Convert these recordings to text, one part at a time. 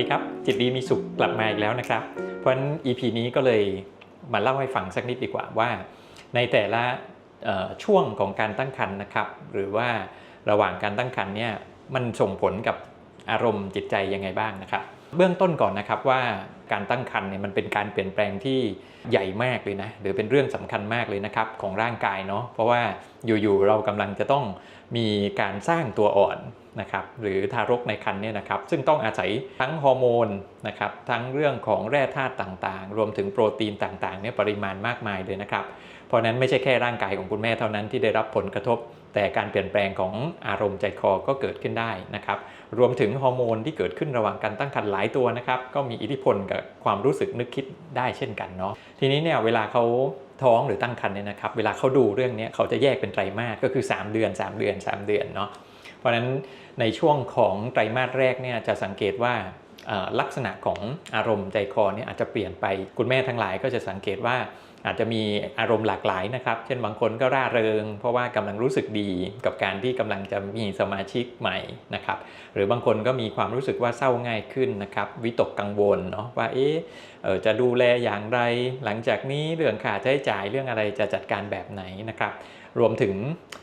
ดีครับ จิตดีมีสุขกลับมาอีกแล้วนะครับ เพราะฉะนั้น EP นี้ก็เลยมาเล่าให้ฟังสักนิดดีกว่าว่า ในแต่ละช่วงของการตั้งครรภ์นะครับ หรือว่าระหว่างการตั้งครรภ์เนี่ยมันส่งผลกับอารมณ์จิตใจยังไงบ้างนะครับ เบื้องต้นก่อนนะครับว่า การตั้งครรภ์เนี่ยมันเป็นการเปลี่ยนแปลงที่ใหญ่มากเลยนะหรือเป็นเรื่องสำคัญมากเลยนะครับของร่างกายเนาะเพราะว่าอยู่ๆเรากำลังจะต้องมีการสร้างตัวอ่อนนะครับหรือทารกในครรภ์เนี่ยนะครับซึ่งต้องอาศัยทั้งฮอร์โมนนะครับทั้งเรื่องของแร่ธาตุต่างๆ รวมถึงโปรตีนต่างๆเนี่ยปริมาณมากมายเลยนะครับเพราะฉะนั้นไม่ใช่แค่ร่างกายของคุณแม่เท่านั้นที่ได้รับผลกระทบ แต่การเปลี่ยนแปลงของอารมณ์ใจคอก็เกิดขึ้นได้นะครับ รวมถึงฮอร์โมนที่เกิดขึ้นระหว่างการตั้งครรภ์หลายตัวนะครับก็มีอิทธิพลกับความรู้สึกนึกคิดได้เช่นกันเนาะทีนี้เนี่ยเวลาเขาท้องหรือตั้งครรภ์เนี่ยนะครับเวลาเขาดูเรื่องนี้เขาจะแยกเป็นไตรมาสก็คือ 3 เดือน 3 เดือน 3 เดือนเนาะเพราะฉะนั้นในช่วงของไตรมาสแรกเนี่ยจะสังเกตว่าลักษณะของอารมณ์ใจคอเนี่ยอาจจะเปลี่ยนไปคุณแม่ทั้งหลายก็จะสังเกตว่า อาจจะมีอารมณ์หลากหลายนะครับ เช่นบางคนก็ร่าเริง เพราะว่ากำลังรู้สึกดีกับการที่กำลังจะมีสมาชิกใหม่นะครับ หรือบางคนก็มีความรู้สึกว่าเศร้าง่ายขึ้นนะครับ วิตกกังวลเนาะว่าเอ๊ะจะดูแลอย่างไร หลังจากนี้เรื่องค่าใช้จ่ายเรื่องอะไรจะจัดการแบบไหนนะครับ รวมถึง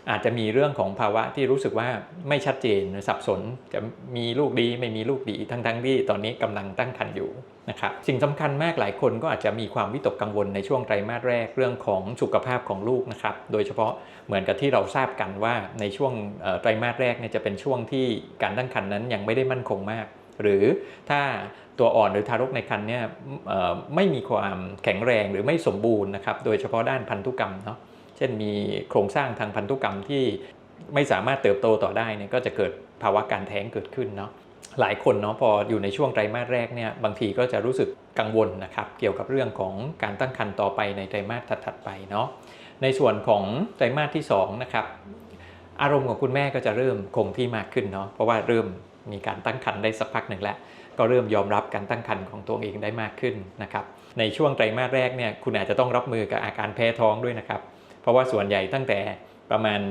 อาจจะมีเรื่องของภาวะที่รู้สึกว่าไม่ชัดเจนสับสน จะมีลูกดีไม่มีลูกดีทั้งๆที่ตอนนี้กำลังตั้งครรภ์อยู่ นะครับสิ่งสำคัญมากหลายคนก็อาจจะมีความวิตกกังวลในช่วงไตรมาสแรกเรื่องของสุขภาพของลูกนะครับโดยเฉพาะเหมือนกับที่เราทราบกันว่าในช่วงไตรมาสแรกเนี่ยจะเป็นช่วงที่การตั้งครรภ์นั้นยังไม่ได้มั่นคงมาก หรือถ้าตัวอ่อนหรือทารกในครรภ์เนี่ยไม่มีความแข็งแรงหรือไม่สมบูรณ์นะครับโดยเฉพาะด้านพันธุกรรมเนาะเช่นมีโครงสร้างทางพันธุกรรมที่ไม่สามารถเติบโตต่อได้เนี่ยก็จะเกิดภาวะการแท้งเกิดขึ้นเนาะ หลายคนเนาะพออยู่ในช่วงไตรมาสแรกเนี่ยบางทีก็จะรู้สึกกังวลนะครับเกี่ยวกับเรื่องของการตั้งครรภ์ต่อไปในไตรมาสถัดๆไปเนาะในส่วนของไตรมาสที่2นะครับอารมณ์ของคุณแม่ก็จะเริ่มคงที่มากขึ้นเนาะเพราะว่าเริ่มมีการตั้งครรภ์ได้สักพักหนึ่งแล้วก็เริ่มยอมรับการตั้งครรภ์ของตัวเองได้มากขึ้นนะครับในช่วงไตรมาสแรกเนี่ยคุณอาจจะต้องรับมือกับอาการแพ้ท้องด้วยนะครับ เพราะว่าส่วนใหญ่ตั้งแต่ประมาณ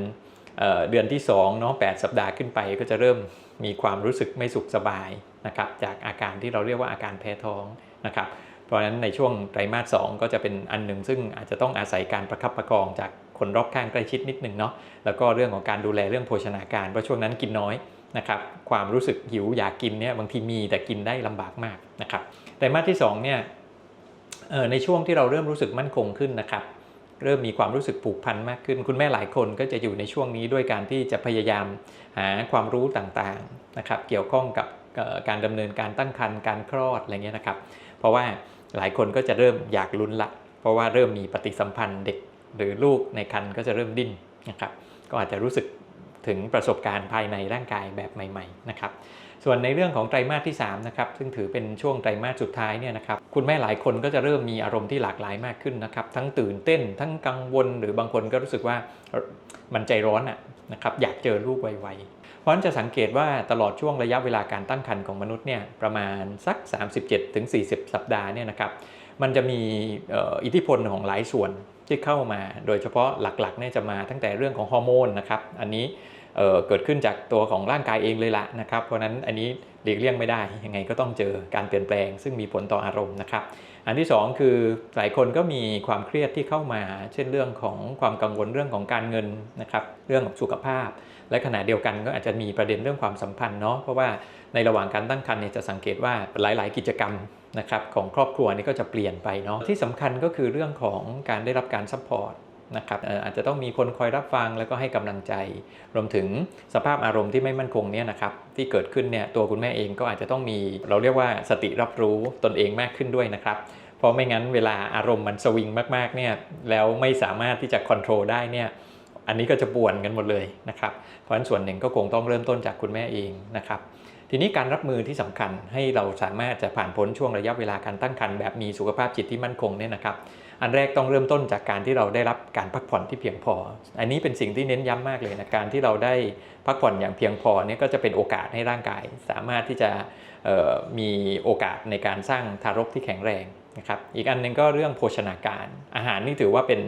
เดือนที่2เนาะ8สัปดาห์ขึ้นไปก็จะเริ่มมีความรู้สึกไม่สุขสบายนะครับจากอาการที่เราเรียกว่าอาการแพ้ท้องนะครับเพราะฉะนั้นในช่วงไตรมาสสก็จะเป็นอันหนึ่งซึ่งอาจจะต้องอาศัยการประคับประคองจากคนรอบข้างใกล้ชิดนิดหนึ่งเนาะแล้วก็เรื่องของการดูแลเรื่องโภชนาการเพราะช่วงนั้นกินน้อยนะครับความรู้สึกหิวอยากกินเนี่ยบางทีมีแต่กินได้ลำบากมากนะครับไตรมาสที่2เนี่ยในช่วงที่เราเริ่มรู้สึกมั่นคงขึ้นนะครับ เริ่มมีความรู้สึกผูกพันมากขึ้น คุณแม่หลายคนก็จะอยู่ในช่วงนี้ด้วยการที่จะพยายามหาความรู้ต่างๆนะครับ เกี่ยวข้องกับการดำเนินการตั้งครรภ์การคลอดอะไรเงี้ยนะครับ เพราะว่าหลายคนก็จะเริ่มอยากลุ้นละ เพราะว่าเริ่มมีปฏิสัมพันธ์เด็กหรือลูกในครรภ์ก็จะเริ่มดิ้นนะครับ ก็อาจจะรู้สึก ถึงประสบการณ์ภายในร่างกายแบบใหม่ๆนะครับส่วนในเรื่องของไตรมาสที่3นะครับซึ่งถือเป็นช่วงไตรมาสสุดท้ายเนี่ยนะครับคุณแม่หลายคนก็จะเริ่มมีอารมณ์ที่หลากหลายมากขึ้นนะครับทั้งตื่นเต้น ทั้งกังวล หรือบางคนก็รู้สึกว่ามันใจร้อนอะนะครับอยากเจอลูกไวๆ เพราะฉะนั้นจะสังเกตว่าตลอดช่วงระยะเวลาการตั้งครรภ์ของมนุษย์เนี่ยประมาณสัก 37-40 สัปดาห์เนี่ยนะครับ มันจะมีอิทธิพลของหลายส่วนที่เข้ามา โดยเฉพาะหลักๆเนี่ยจะมาตั้งแต่เรื่องของฮอร์โมนนะครับ อันนี้เเกิดขึ้นจากตัวของร่างกายเองเลยละนะครับ เพราะฉะนั้นอันนี้หลีกเลี่ยงไม่ได้ ยังไงก็ต้องเจอการเปลี่ยนแปลง ซึ่งมีผลต่ออารมณ์นะครับ อันที่ 2 คือหลายคนก็มีความเครียดที่เข้ามา เช่นเรื่องของความกังวลเรื่องของการเงินนะครับ เรื่องของสุขภาพ และขณะเดียวกันก็อาจจะมีประเด็นเรื่องความสัมพันธ์เนาะ เพราะว่าในระหว่างการตั้งครรภ์เนี่ยจะสังเกตว่าหลาย ๆ กิจกรรม นะครับของครอบครัวนี่ก็จะเปลี่ยนไปเนาะที่สำคัญก็คือเรื่องของการได้รับการซัพพอร์ตนะครับเอ่ออาจจะต้องมีคนคอยรับฟังแล้วก็ให้กำลังใจ รวมถึงสภาพอารมณ์ที่ไม่มั่นคงเนี่ยนะครับที่เกิดขึ้นเนี่ยตัวคุณแม่เองก็อาจจะต้องมีเราเรียกว่าสติรับรู้ตนเองมากขึ้นด้วยนะครับเพราะไม่งั้นเวลาอารมณ์มันสวิงมากๆเนี่ยแล้วไม่สามารถที่จะควบคุมได้เนี่ย อันนี้ก็จะป่วนกันหมดเลยนะครับ เพราะฉะนั้นส่วนหนึ่งก็คงต้องเริ่มต้นจากคุณแม่เองนะครับ ทีนี้การรับมือที่สำคัญให้เราสามารถจะผ่านพ้นช่วงระยะเวลาการตั้งครรภ์แบบมีสุขภาพจิตที่มั่นคงเนี่ยนะครับ อันแรกต้องเริ่มต้นจากการที่เราได้รับการพักผ่อนที่เพียงพอ อันนี้เป็นสิ่งที่เน้นย้ำมากเลยนะการที่เราได้พักผ่อนอย่างเพียงพอเนี่ยก็จะเป็นโอกาสให้ร่างกาย สามารถที่จะมีโอกาสในการสร้างทารกที่แข็งแรงนะครับ อีกอันหนึงก็เรื่องโภชนาการ อาหารนี่ถือว่าเป็น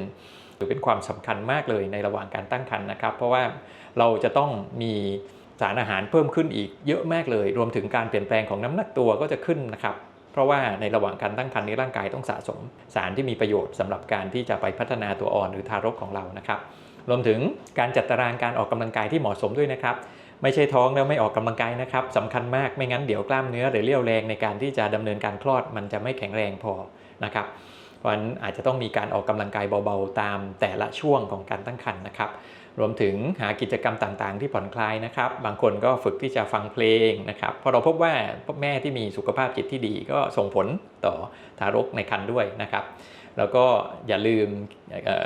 ถือเป็นความสำคัญมากเลยในระหว่างการตั้งครรภ์นะครับ เพราะว่าเราจะต้องมีสารอาหารเพิ่มขึ้นอีกเยอะมากเลย รวมถึงการเปลี่ยนแปลงของน้ำหนักตัวก็จะขึ้นนะครับ เพราะว่าในระหว่างการตั้งครรภ์ในร่างกายต้องสะสม สารที่มีประโยชน์สำหรับการที่จะไปพัฒนาตัวอ่อนหรือทารกของเรานะครับรวมถึงการจัดตารางการออกกำลังกายที่เหมาะสมด้วยนะครับ ไม่ใช่ท้องแล้วไม่ออกกำลังกายนะครับสำคัญมากไม่งั้นเดี๋ยวกล้ามเนื้อหรือเรี่ยวแรงในการที่จะดำเนินการคลอดมันจะไม่แข็งแรงพอนะครับ เพราะฉะนั้นอาจจะต้องมีการออกกำลังกายเบาๆ ตามแต่ละช่วงของการตั้งครรภ์นะครับ รวมถึงหากิจกรรมต่างๆ ที่ผ่อนคลายนะครับ บางคนก็ฝึกที่จะฟังเพลงนะครับเพราะเราพบว่าแม่ที่มีสุขภาพจิตที่ดีก็ส่งผลต่อทารกในครรภ์ด้วยนะครับ แล้วก็อย่าลืม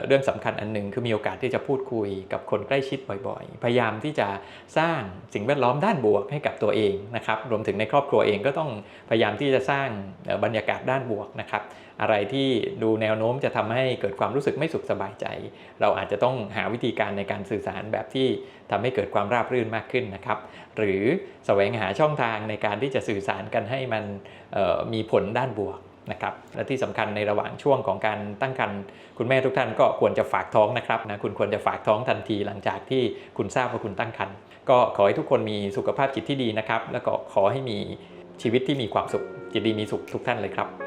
เรื่องสำคัญอันหนึ่งคือมีโอกาสที่จะพูดคุยกับคนใกล้ชิดบ่อยๆ พยายามที่จะสร้างสิ่งแวดล้อมด้านบวกให้กับตัวเองนะครับ รวมถึงในครอบครัวเองก็ต้องพยายามที่จะสร้างบรรยากาศด้านบวกนะครับ อะไรที่ดูแนวโน้มจะทำให้เกิดความรู้สึกไม่สุขสบายใจ เราอาจจะต้องหาวิธีการในการสื่อสารแบบที่ทำให้เกิดความราบรื่นมากขึ้นนะครับ หรือแสวงหาช่องทางในการที่จะสื่อสารกันให้มันมีผลด้านบวก นะครับและที่สำคัญในระหว่างช่วงของการตั้งครรภ์คุณแม่ทุกท่านก็ควรจะฝากท้องนะครับนะคุณควรจะฝากท้องทันทีหลังจากที่คุณทราบว่าคุณตั้งครรภ์ก็ขอให้ทุกคนมีสุขภาพจิตที่ดีนะครับ แล้วก็ขอให้มีชีวิตที่มีความสุขจิตดีมีสุขทุกท่านเลยครับ